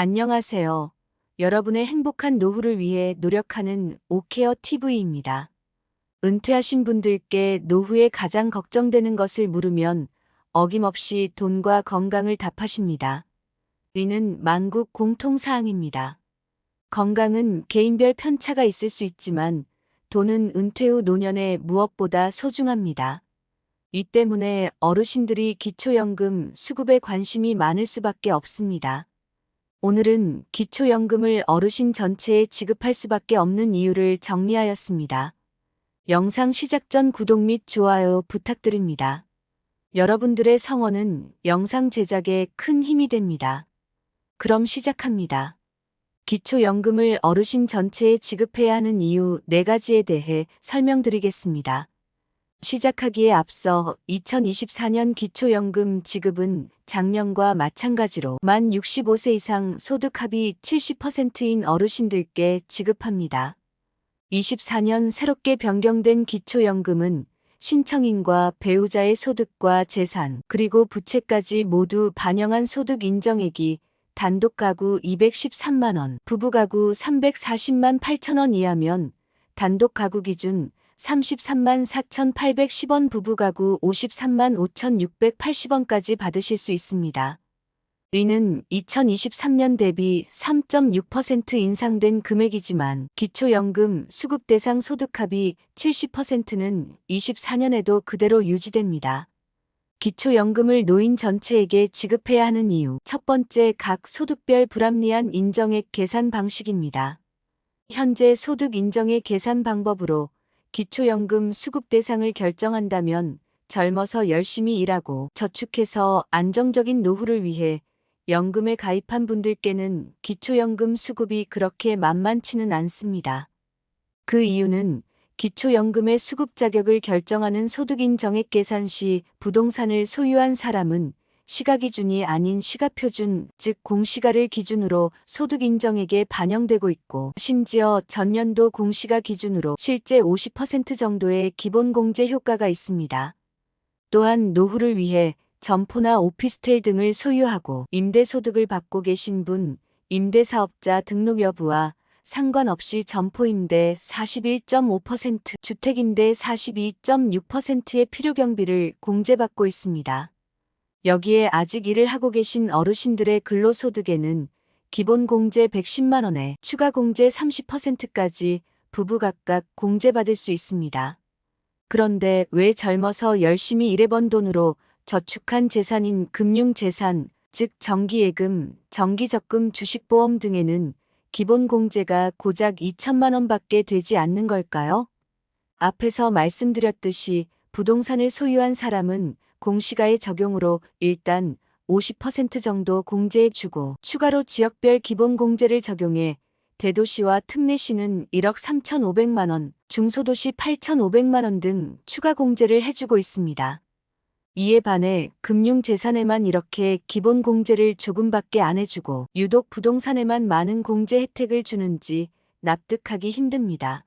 안녕하세요. 여러분의 행복한 노후를 위해 노력하는 오케어 TV입니다. 은퇴하신 분들께 노후에 가장 걱정되는 것을 물으면 어김없이 돈과 건강을 답하십니다. 이는 만국 공통사항입니다. 건강은 개인별 편차가 있을 수 있지만 돈은 은퇴 후 노년에 무엇보다 소중합니다. 이 때문에 어르신들이 기초연금 수급에 관심이 많을 수밖에 없습니다. 오늘은 기초연금을 어르신 전체에 지급할 수밖에 없는 이유를 정리하였습니다. 영상 시작 전 구독 및 좋아요 부탁드립니다. 여러분들의 성원은 영상 제작에 큰 힘이 됩니다. 그럼 시작합니다. 기초연금을 어르신 전체에 지급해야 하는 이유 4가지에 대해 설명드리겠습니다. 시작하기에 앞서 2024년 기초연금 지급은 작년과 마찬가지로 만 65세 이상 소득 합이 70%인 어르신들께 지급합니다. 24년 새롭게 변경된 기초연금은 신청인과 배우자의 소득과 재산, 그리고 부채까지 모두 반영한 소득 인정액이 단독 가구 213만원, 부부 가구 340만 8천원 이하면 단독 가구 기준 33만 4,810원 부부가구 53만 5,680원까지 받으실 수 있습니다. 이는 2023년 대비 3.6% 인상된 금액이지만 기초연금 수급 대상 소득합이 70%는 24년에도 그대로 유지됩니다. 기초연금을 노인 전체에게 지급해야 하는 이유. 첫 번째 각 소득별 불합리한 인정액 계산 방식입니다. 현재 소득 인정의 계산 방법으로 기초연금 수급 대상을 결정한다면 젊어서 열심히 일하고 저축해서 안정적인 노후를 위해 연금에 가입한 분들께는 기초연금 수급이 그렇게 만만치는 않습니다. 그 이유는 기초연금의 수급 자격을 결정하는 소득인정액 계산 시 부동산을 소유한 사람은 시가 기준이 아닌 시가 표준, 즉 공시가를 기준으로 소득 인정액에 반영되고 있고 심지어 전년도 공시가 기준으로 실제 50% 정도의 기본 공제 효과가 있습니다. 또한 노후를 위해 점포나 오피스텔 등을 소유하고 임대소득을 받고 계신 분, 임대사업자 등록 여부와 상관없이 점포임대 41.5%, 주택임대 42.6%의 필요경비를 공제받고 있습니다. 여기에 아직 일을 하고 계신 어르신들의 근로소득에는 기본 공제 110만 원에 추가 공제 30%까지 부부 각각 공제받을 수 있습니다. 그런데 왜 젊어서 열심히 일해번 돈으로 저축한 재산인 금융재산, 즉 정기예금, 정기적금 주식보험 등에는 기본 공제가 고작 2천만 원밖에 되지 않는 걸까요? 앞에서 말씀드렸듯이 부동산을 소유한 사람은 공시가의 적용으로 일단 50% 정도 공제해 주고 추가로 지역별 기본 공제를 적용해 대도시와 특례시는 1억 3,500만 원, 중소도시 8,500만 원 등 추가 공제를 해주고 있습니다. 이에 반해 금융재산에만 이렇게 기본 공제를 조금밖에 안 해주고 유독 부동산에만 많은 공제 혜택을 주는지 납득하기 힘듭니다.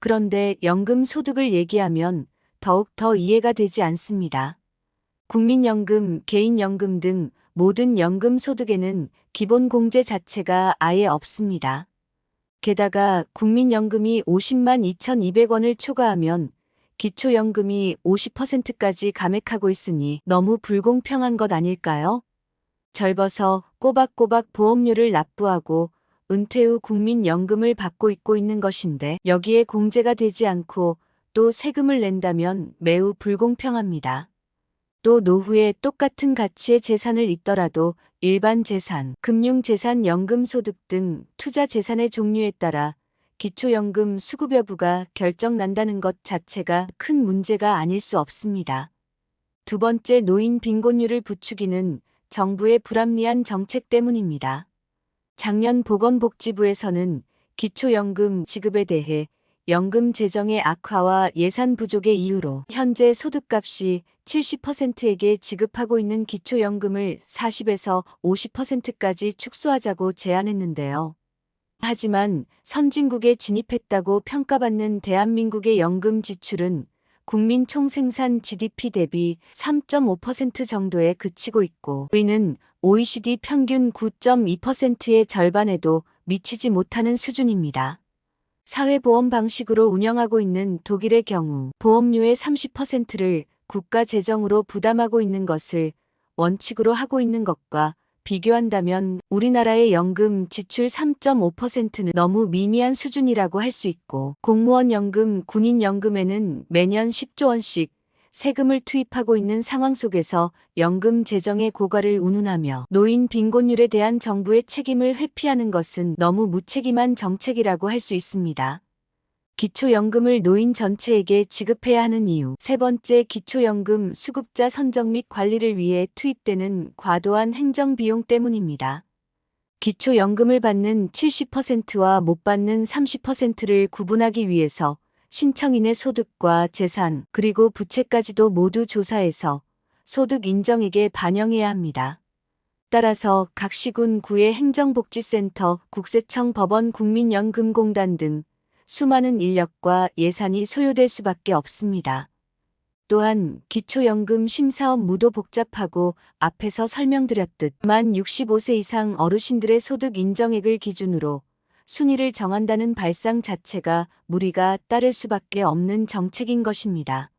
그런데 연금 소득을 얘기하면 더욱 더 이해가 되지 않습니다. 국민연금, 개인연금 등 모든 연금 소득에는 기본 공제 자체가 아예 없습니다. 게다가 국민연금이 50만 2,200원을 초과하면 기초연금이 50%까지 감액하고 있으니 너무 불공평한 것 아닐까요? 젊어서 꼬박꼬박 보험료를 납부하고 은퇴 후 국민연금을 받고 있고 있는 것인데 여기에 공제가 되지 않고 또 세금을 낸다면 매우 불공평합니다. 또 노후에 똑같은 가치의 재산을 잇더라도 일반 재산, 금융재산, 연금소득 등 투자 재산의 종류에 따라 기초연금 수급 여부가 결정난다는 것 자체가 큰 문제가 아닐 수 없습니다. 두 번째 노인 빈곤율을 부추기는 정부의 불합리한 정책 때문입니다. 작년 보건복지부에서는 기초연금 지급에 대해 연금 재정의 악화와 예산 부족의 이유로 현재 소득값이 70%에게 지급하고 있는 기초연금을 40에서 50%까지 축소하자고 제안했는데요. 하지만 선진국에 진입했다고 평가받는 대한민국의 연금 지출은 국민 총생산 GDP 대비 3.5% 정도에 그치고 있고 이는 OECD 평균 9.2%의 절반에도 미치지 못하는 수준입니다. 사회보험 방식으로 운영하고 있는 독일의 경우 보험료의 30%를 국가 재정으로 부담하고 있는 것을 원칙으로 하고 있는 것과 비교한다면 우리나라의 연금 지출 3.5%는 너무 미미한 수준이라고 할 수 있고 공무원 연금, 군인 연금에는 매년 10조 원씩 세금을 투입하고 있는 상황 속에서 연금 재정의 고갈을 운운하며 노인 빈곤율에 대한 정부의 책임을 회피하는 것은 너무 무책임한 정책이라고 할 수 있습니다. 기초연금을 노인 전체에게 지급해야 하는 이유. 세 번째, 기초연금 수급자 선정 및 관리를 위해 투입되는 과도한 행정비용 때문입니다. 기초연금을 받는 70%와 못 받는 30%를 구분하기 위해서 신청인의 소득과 재산, 그리고 부채까지도 모두 조사해서 소득 인정액에 반영해야 합니다. 따라서 각 시군 구의 행정복지센터, 국세청, 법원, 국민연금공단 등 수많은 인력과 예산이 소요될 수밖에 없습니다. 또한 기초연금 심사업 무도 복잡하고 앞에서 설명드렸듯 만 65세 이상 어르신들의 소득 인정액을 기준으로 순위를 정한다는 발상 자체가 무리가 따를 수밖에 없는 정책인 것입니다.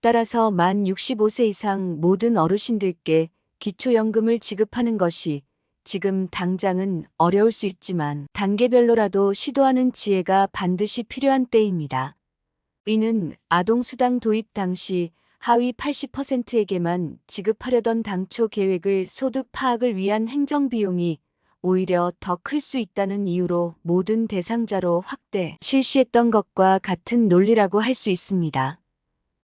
따라서 만 65세 이상 모든 어르신들께 기초연금을 지급하는 것이 지금 당장은 어려울 수 있지만 단계별로라도 시도하는 지혜가 반드시 필요한 때입니다. 이는 아동수당 도입 당시 하위 80%에게만 지급하려던 당초 계획을 소득 파악을 위한 행정비용이 오히려 더 클 수 있다는 이유로 모든 대상자로 확대 실시했던 것과 같은 논리라고 할 수 있습니다.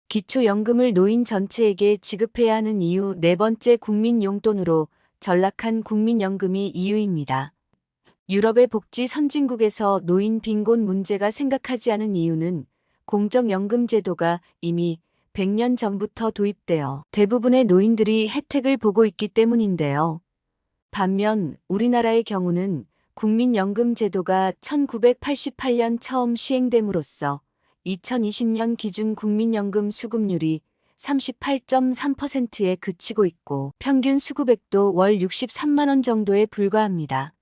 기초연금을 노인 전체에게 지급해야 하는 이유 네 번째 국민 용돈으로 전락한 국민연금이 이유입니다. 유럽의 복지 선진국에서 노인 빈곤 문제가 생각하지 않은 이유는 공적연금 제도가 이미 100년 전부터 도입되어 대부분의 노인들이 혜택을 보고 있기 때문인데요. 반면 우리나라의 경우는 국민연금 제도가 1988년 처음 시행됨으로써 2020년 기준 국민연금 수급률이 38.3%에 그치고 있고 평균 수급액도 월 63만원 정도에 불과합니다.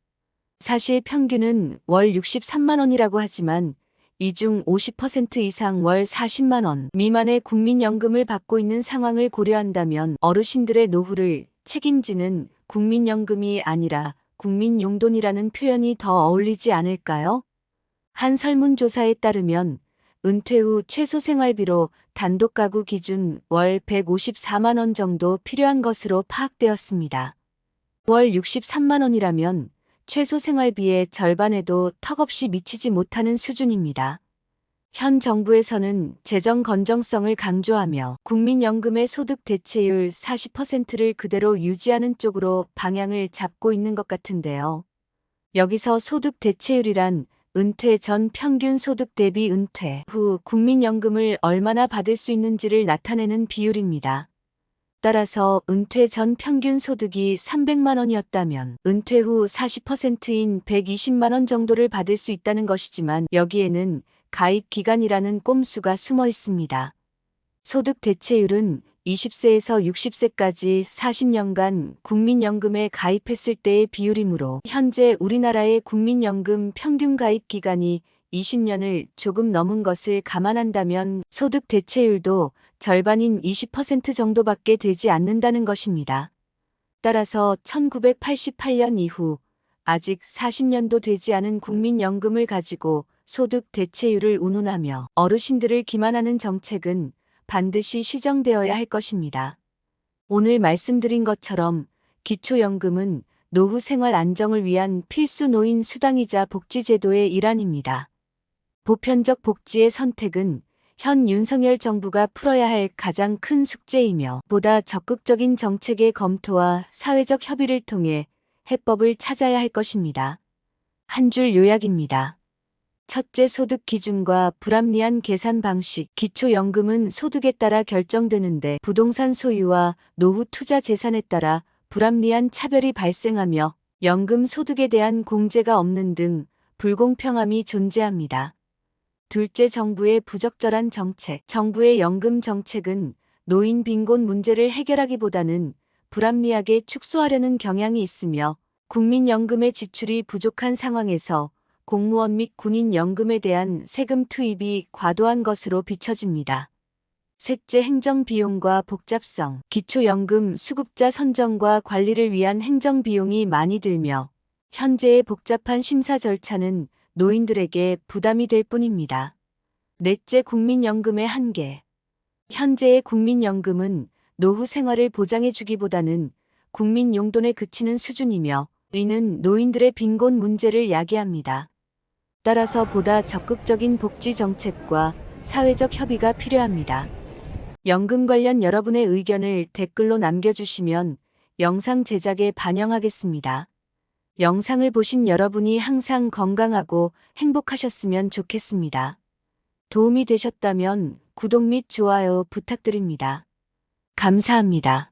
사실 평균은 월 63만원이라고 하지만 이 중 50% 이상 월 40만원 미만의 국민연금을 받고 있는 상황을 고려한다면 어르신들의 노후를 책임지는 국민연금이 아니라 국민용돈이라는 표현이 더 어울리지 않을까요? 한 설문조사에 따르면 은퇴 후 최소 생활비로 단독 가구 기준 월 154만 원 정도 필요한 것으로 파악되었습니다. 월 63만 원이라면 최소 생활비의 절반에도 턱없이 미치지 못하는 수준입니다. 현 정부에서는 재정 건정성을 강조하며 국민연금의 소득 대체율 40%를 그대로 유지하는 쪽으로 방향을 잡고 있는 것 같은데요. 여기서 소득 대체율이란 은퇴 전 평균 소득 대비 은퇴 후 국민연금을 얼마나 받을 수 있는지를 나타내는 비율입니다. 따라서 은퇴 전 평균 소득이 300만 원이었다면 은퇴 후 40%인 120만 원 정도를 받을 수 있다는 것이지만 여기에는 가입 기간이라는 꼼수가 숨어 있습니다. 소득 대체율은 20세에서 60세까지 40년간 국민연금에 가입했을 때의 비율이므로 현재 우리나라의 국민연금 평균 가입 기간이 20년을 조금 넘은 것을 감안한다면 소득 대체율도 절반인 20% 정도밖에 되지 않는다는 것입니다. 따라서 1988년 이후 아직 40년도 되지 않은 국민연금을 가지고 소득 대체율을 운운하며 어르신들을 기만하는 정책은 반드시 시정되어야 할 것입니다. 오늘 말씀드린 것처럼 기초연금은 노후 생활 안정을 위한 필수 노인 수당이자 복지제도의 일환입니다. 보편적 복지의 선택은 현 윤석열 정부가 풀어야 할 가장 큰 숙제이며 보다 적극적인 정책의 검토와 사회적 협의를 통해 해법을 찾아야 할 것입니다. 한 줄 요약입니다. 첫째 소득 기준과 불합리한 계산 방식, 기초연금은 소득에 따라 결정되는데 부동산 소유와 노후 투자 재산에 따라 불합리한 차별이 발생하며 연금 소득에 대한 공제가 없는 등 불공평함이 존재합니다. 둘째 정부의 부적절한 정책. 정부의 연금 정책은 노인 빈곤 문제를 해결하기보다는 불합리하게 축소하려는 경향이 있으며 국민연금의 지출이 부족한 상황에서 공무원 및 군인 연금에 대한 세금 투입이 과도한 것으로 비춰집니다. 셋째 행정 비용과 복잡성, 기초연금 수급자 선정과 관리를 위한 행정 비용이 많이 들며 현재의 복잡한 심사 절차는 노인들에게 부담이 될 뿐입니다. 넷째 국민연금의 한계. 현재의 국민연금은 노후 생활을 보장해주기보다는 국민 용돈에 그치는 수준이며 이는 노인들의 빈곤 문제를 야기합니다. 따라서 보다 적극적인 복지 정책과 사회적 협의가 필요합니다. 연금 관련 여러분의 의견을 댓글로 남겨주시면 영상 제작에 반영하겠습니다. 영상을 보신 여러분이 항상 건강하고 행복하셨으면 좋겠습니다. 도움이 되셨다면 구독 및 좋아요 부탁드립니다. 감사합니다.